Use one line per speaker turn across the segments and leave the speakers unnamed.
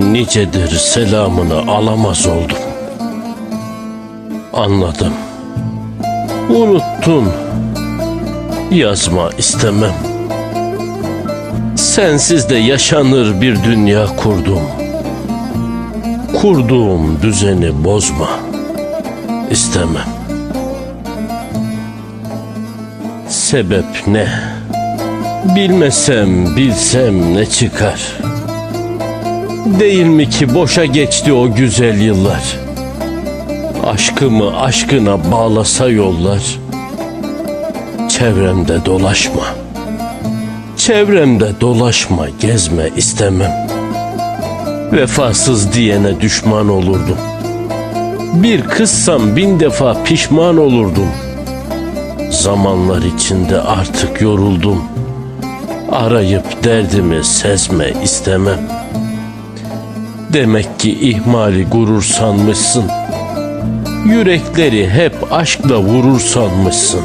nicedir selamını alamaz oldum. Anladım. Unuttun. Yazma istemem. Sensiz de yaşanır bir dünya kurdum. Kurduğum düzeni bozma. istemem. Sebep ne? Bilmesem, bilsem ne çıkar? Değil mi ki boşa geçti o güzel yıllar? Aşkımı aşkına bağlasa yollar. Çevremde dolaşma. Çevremde dolaşma, gezme istemem. Vefasız diyene düşman olurdum. Bir kızsam bin defa pişman olurdum. Zamanlar içinde artık yoruldum. Arayıp derdimi sezme istemem. Demek ki ihmali gurur sanmışsın. Yürekleri hep aşkla vurur sanmışsın.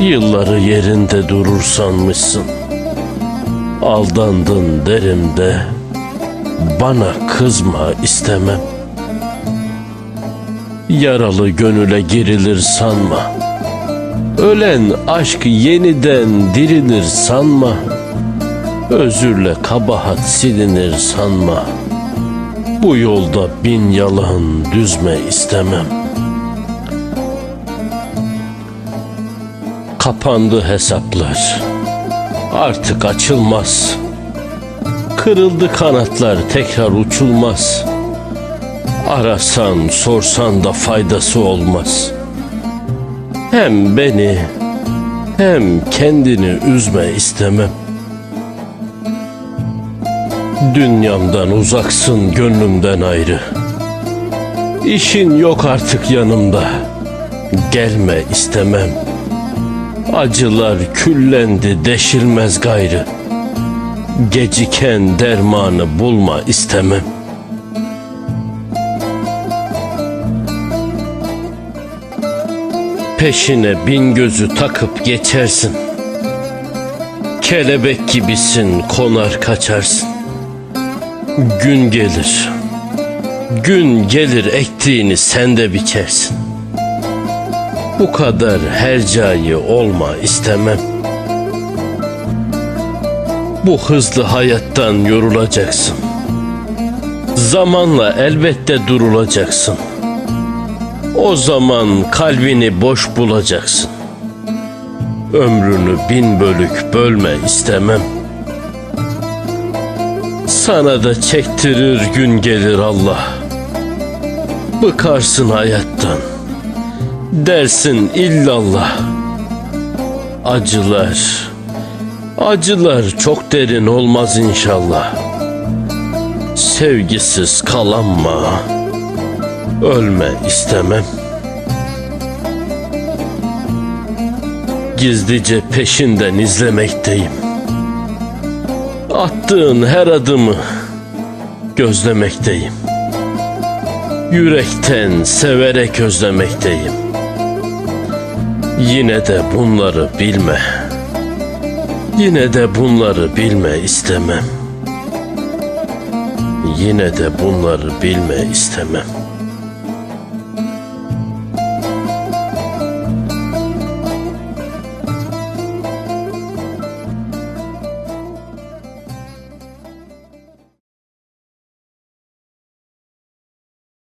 Yılları yerinde durur sanmışsın. Aldandın derim de bana kızma istemem. Yaralı gönüle girilir sanma. Ölen aşk yeniden dirilir sanma. Özürle kabahat silinir sanma. Bu yolda bin yalan düzme istemem. Kapandı hesaplar. Artık açılmaz. Kırıldı kanatlar tekrar uçulmaz. Arasan sorsan da faydası olmaz. Hem beni hem kendini üzme istemem. Dünyamdan uzaksın gönlümden ayrı. İşin yok artık yanımda. Gelme istemem. Acılar küllendi deşilmez gayrı. Geciken dermanı bulma istemem. Peşine bin gözü takıp geçersin. Kelebek gibisin konar kaçarsın. Gün gelir. Gün gelir ektiğini sen de biçersin. Bu kadar hercai olma istemem. Bu hızlı hayattan yorulacaksın. Zamanla elbette durulacaksın. O zaman kalbini boş bulacaksın. Ömrünü bin bölük bölme istemem. Sana da çektirir gün gelir Allah. Bıkarsın hayattan. Dersin illallah. Acılar, acılar çok derin olmaz inşallah. Sevgisiz kalanma. Ölme istemem. Gizlice peşinden izlemekteyim. Attığın her adımı gözlemekteyim. Yürekten severek özlemekteyim. Yine de bunları bilme. Yine de bunları bilme istemem. Yine de bunları bilme istemem.